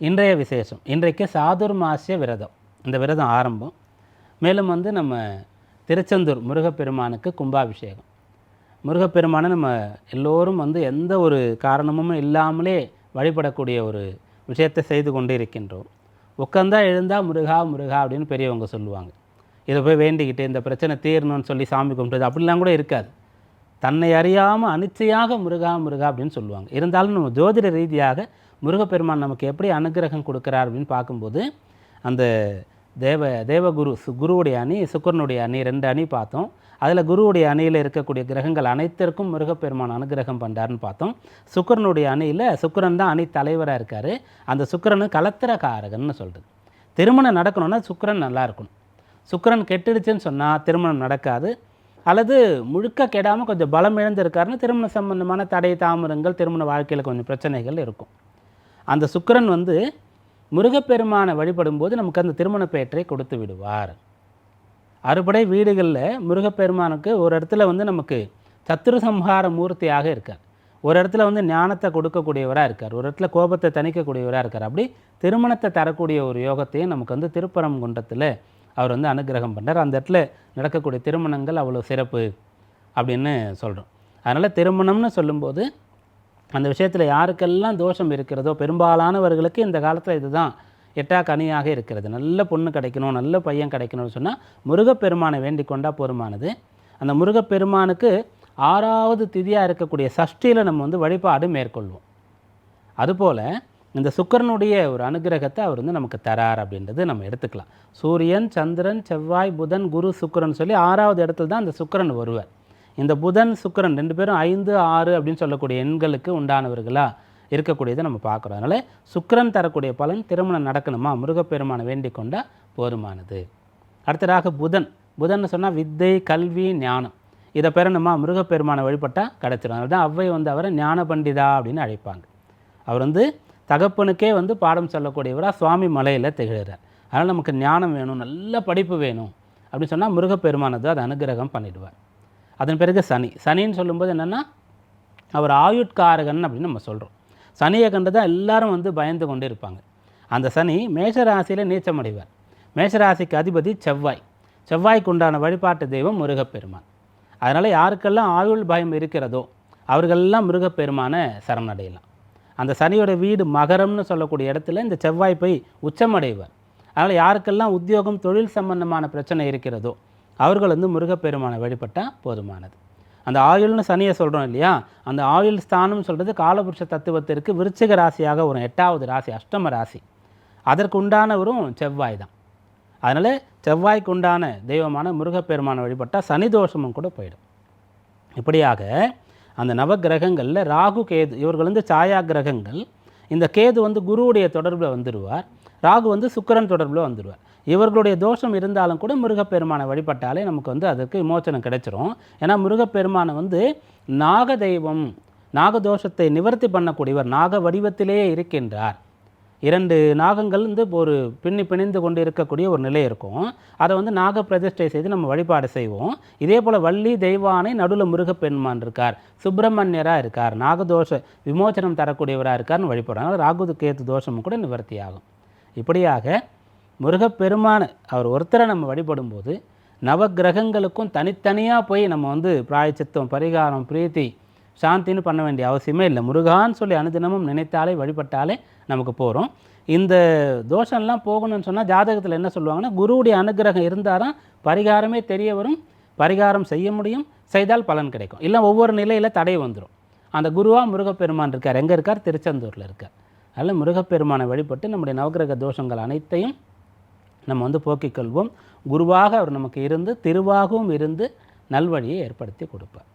இன்றைய விசேஷம். இன்றைக்கு சாதுர்மாசிய விரதம். இந்த விரதம் ஆரம்பம். மேலும் வந்து நம்ம திருச்செந்தூர் முருகப்பெருமானுக்கு கும்பாபிஷேகம். முருகப்பெருமானை நம்ம எல்லோரும் வந்து எந்த ஒரு காரணமும் இல்லாமலே வழிபடக்கூடிய ஒரு விஷயத்தை செய்து கொண்டு இருக்கின்றோம் உட்காந்தா எழுந்தால் முருகா முருகா அப்படின்னு பெரியவங்க சொல்லுவாங்க. இதை போய் வேண்டிக்கிட்டு இந்த பிரச்சனை தீரணும்னு சொல்லி சாமி கும்பிட்டது அப்படிலாம் கூட இருக்காது. தன்னை அறியாமல் அனிச்சையாக முருகா முருகா அப்படின்னு சொல்லுவாங்க. இருந்தாலும் நம்ம ஜோதிட ரீதியாக முருகப்பெருமான் நமக்கு எப்படி அனுகிரகம் கொடுக்குறார் அப்படின்னு பார்க்கும்போது அந்த தேவ தேவகுரு சு குருவுடைய அணி சுக்கரனுடைய அணி ரெண்டு அணி பார்த்தோம். அதில் குருவுடைய அணியில் இருக்கக்கூடிய கிரகங்கள் அனைத்திற்கும் முருகப்பெருமான் அனுகிரகம் பண்ணுறாருன்னு பார்த்தோம். சுக்கரனுடைய அணியில் சுக்கிரன் தான் அணி தலைவராக இருக்கார். அந்த சுக்கிரனு கலத்திரக்காரகன்னு சொல்கிறது திருமணம் நடக்கணும்னா சுக்கிரன் நல்லா இருக்கணும். சுக்கிரன் கெட்டுடுச்சுன்னு சொன்னால் திருமணம் நடக்காது. அல்லது முழுக்க கெடாமல் கொஞ்சம் பலம் இழந்திருக்காருன்னு திருமண சம்பந்தமான தடை தாமரங்கள் திருமண வாழ்க்கையில் கொஞ்சம் பிரச்சனைகள் இருக்கும். அந்த சுக்கரன் வந்து முருகப்பெருமானை வழிபடும்போது நமக்கு அந்த திருமண பெயற்றை கொடுத்து விடுவார். அறுபடை வீடுகளில் முருகப்பெருமானுக்கு ஒரு இடத்துல வந்து நமக்கு சத்துரு சம்ஹார மூர்த்தியாக இருக்கார். ஒரு இடத்துல வந்து ஞானத்தை கொடுக்கக்கூடியவராக இருக்கார். ஒரு இடத்துல கோபத்தை தணிக்கக்கூடியவராக இருக்கார். அப்படி திருமணத்தை தரக்கூடிய ஒரு யோகத்தையும் நமக்கு வந்து திருப்பரங்குன்றத்தில் அவர் வந்து அனுகிரகம் பண்ணுறார் அந்த இடத்துல நடக்கக்கூடிய திருமணங்கள் அவ்வளோ சிறப்பு அப்படின்னு சொல்கிறோம் அதனால் திருமணம்னு சொல்லும்போது அந்த விஷயத்தில் யாருக்கெல்லாம் தோஷம் இருக்கிறதோ பெரும்பாலானவர்களுக்கு இந்த காலத்தில் இதுதான் எட்டா கனியாக இருக்கிறது. நல்ல பொண்ணு கிடைக்கணும் நல்ல பையன் கிடைக்கணும்னு சொன்னால் முருகப்பெருமானை வேண்டிக் கொண்டால் போருமானது. அந்த முருகப்பெருமானுக்கு ஆறாவது திதியாக இருக்கக்கூடிய சஷ்டியில் நம்ம வந்து வழிபாடு மேற்கொள்வோம். அதுபோல் இந்த சுக்கிரனுடைய ஒரு அனுகிரகத்தை அவர் வந்து நமக்கு தரார் அப்படின்றது நம்ம எடுத்துக்கலாம். சூரியன் சந்திரன் செவ்வாய் புதன் குரு சுக்கிரன் சொல்லி ஆறாவது இடத்துல தான் அந்த சுக்கிரன் வருவார். இந்த புதன் சுக்கிரன் ரெண்டு பேரும் ஐந்து ஆறு அப்படின்னு சொல்லக்கூடிய எண்களுக்கு உண்டானவர்களாக இருக்கக்கூடியதை நம்ம பார்க்குறோம். அதனால் சுக்கரன் தரக்கூடிய பலன் திருமணம் நடக்கணுமா? முருகப்பெருமானை வேண்டிக் கொண்டால் போதுமானது. அடுத்ததாக புதன். புதன் சொன்னால் வித்தை கல்வி ஞானம். இதை பெறணுமா? முருகப்பெருமானை வழிபட்டால் கிடச்சிடும் அதனால தான் அவ்வை வந்து அவரை ஞான பண்டிதா அப்படின்னு அழைப்பாங்க. அவர் வந்து தகப்பனுக்கே வந்து பாடம் சொல்லக்கூடியவராக சுவாமி மலையில் திகழ்கிறார் அதனால் நமக்கு ஞானம் வேணும் நல்ல படிப்பு வேணும் அப்படின்னு சொன்னால் முருகப்பெருமானது அதை அனுகிரகம் பண்ணிடுவார். அதன் பிறகு சனி. சனின்னு சொல்லும்போது என்னென்னா அவர் ஆயுட்காரகன் அப்படின்னு நம்ம சொல்கிறோம் சனியை கண்டு தான் எல்லாரும் வந்து பயந்து கொண்டு இருப்பாங்க. அந்த சனி மேஷராசியில் நீச்சமடைவார். மேஷராசிக்கு அதிபதி செவ்வாய். செவ்வாய்க்கு உண்டான வழிபாட்டு தெய்வம் முருகப்பெருமான். அதனால் யாருக்கெல்லாம் ஆயுள் பயம் இருக்கிறதோ அவர்களெல்லாம் முருகப்பெருமானை சரணடையலாம் அந்த சனியோட வீடு மகரம்னு சொல்லக்கூடிய இடத்துல இந்த செவ்வாய் போய் உச்சமடைவார். அதனால் யாருக்கெல்லாம் உத்தியோகம் தொழில் சம்பந்தமான பிரச்சனை இருக்கிறதோ அவர்கள் வந்து முருகப்பெருமானை வழிபட்டால் போதுமானது. அந்த ஆயுள்னு சனியை சொல்கிறோம் இல்லையா? அந்த ஆயுள் ஸ்தானம் சொல்கிறது காலபுருஷ தத்துவத்திற்கு விருச்சிக ராசியாக ஒரு எட்டாவது ராசி அஷ்டம ராசி. அதற்கு உண்டானவரும் செவ்வாய் தான். அதனால் செவ்வாய்க்கு உண்டான தெய்வமான முருகப்பெருமானை வழிபட்டால் சனி தோஷமும் கூட போயிடும். இப்படியாக அந்த நவக்கிரகங்களில் ராகு கேது இவர்கள் வந்து சாயா கிரகங்கள் இந்த கேது வந்து குருவுடைய தொடர்பில் வந்துடுவார் ராகு வந்து சுக்கிரன் தொடர்பில் வந்துடுவார் இவர்களுடைய தோஷம் இருந்தாலும் கூட முருகப்பெருமானை வழிபட்டாலே நமக்கு வந்து அதற்கு விமோச்சனம் கிடைச்சிரும். ஏன்னா முருகப்பெருமானை வந்து நாக தெய்வம் நாகதோஷத்தை நிவர்த்தி பண்ணக்கூடியவர் நாக வடிவத்திலேயே இருக்கின்றார். இரண்டு நாகங்கள் வந்து ஒரு பின்னி பிணைந்து கொண்டு இருக்கக்கூடிய ஒரு நிலை இருக்கும். அதை வந்து நாக பிரதிஷ்டை செய்து நம்ம வழிபாடு செய்வோம். இதே போல் வள்ளி தெய்வானை நடுவில் முருகப்பெருமான் இருக்கார். சுப்பிரமணியராக இருக்கார். நாகதோஷ விமோச்சனம் தரக்கூடியவராக இருக்கார்னு வழிபடுறாங்க. ராகுது கேத்து தோஷமும் கூட நிவர்த்தி ஆகும் இப்படியாக முருகப்பெருமான அவர் ஒருத்தரை நம்ம வழிபடும்போது நவக்கிரகங்களுக்கும் தனித்தனியாக போய் நம்ம வந்து பிராயச்சித்தம் பரிகாரம் பிரீத்தி சாந்தின்னு பண்ண வேண்டிய அவசியமே இல்லை. முருகான்னு சொல்லி அனுதினமும் நினைத்தாலே வழிபட்டாலே நமக்கு போகிறோம் இந்த தோஷம்லாம் போகணும்னு சொன்னால் ஜாதகத்தில் என்ன சொல்லுவாங்கன்னா குருவுடைய அனுகிரகம் இருந்தால் தான் பரிகாரமே தெரிய வரும் பரிகாரம் செய்ய முடியும் செய்தால் பலன் கிடைக்கும். இல்லை ஒவ்வொரு நிலையில் தடை வந்துடும் அந்த குருவாக முருகப்பெருமான் இருக்கார். எங்கே இருக்கார்? திருச்செந்தூரில் இருக்கார். அதனால் முருகப்பெருமானை வழிபட்டு நம்முடைய நவகிரக தோஷங்கள் அனைத்தையும் நம்ம வந்து போக்கிக் கொள்வோம். குருவாக அவர் நமக்கு இருந்து திருவாகவும் இருந்து நல்வழியை ஏற்படுத்தி கொடுப்பார்.